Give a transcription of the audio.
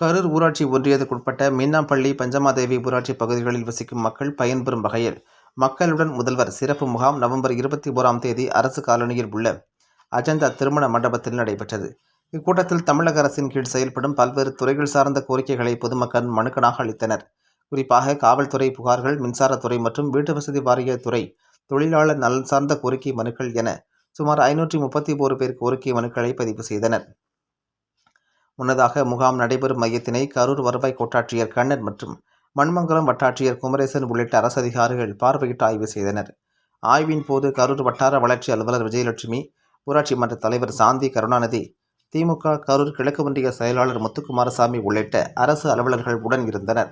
கரூர் ஊராட்சி ஒன்றியத்துக்குட்பட்ட மீனாம்பள்ளி பஞ்சமாதேவி ஊராட்சி பகுதிகளில் வசிக்கும் மக்கள் பயன்பெறும் வகையில் மக்களுடன் முதல்வர் சிறப்பு முகாம் நவம்பர் இருபத்தி ஓராம் தேதி அரசு காலனியில் உள்ள அஜந்தா திருமண மண்டபத்தில் நடைபெற்றது. இக்கூட்டத்தில் தமிழக அரசின் கீழ் செயல்படும் பல்வேறு துறைகள் சார்ந்த கோரிக்கைகளை பொதுமக்கள் மனுக்களாக அளித்தனர். குறிப்பாக காவல்துறை புகார்கள் மின்சாரத்துறை மற்றும் வீட்டு வசதி வாரிய துறை தொழிலாளர் நலன் சார்ந்த கோரிக்கை மனுக்கள் என சுமார் ஐநூற்றி முப்பத்தி ஓரு பேர் கோரிக்கை மனுக்களை பதிவு செய்தனர். முன்னதாக முகாம் நடைபெறும் மையத்தினை கரூர் வருவாய் கோட்டாட்சியர் கண்ணன் மற்றும் மண்மங்கலம் வட்டாட்சியர் குமரேசன் உள்ளிட்ட அரசு அதிகாரிகள் பார்வையிட்டு ஆய்வு செய்தனர். ஆய்வின் போது கரூர் வட்டார வளர்ச்சி அலுவலர் விஜயலட்சுமி ஊராட்சி மன்ற தலைவர் சாந்தி கருணாநிதி திமுக கரூர் கிழக்கு ஒன்றிய செயலாளர் முத்துக்குமாரசாமி உள்ளிட்ட அரசு அலுவலர்கள் உடன் இருந்தனர்.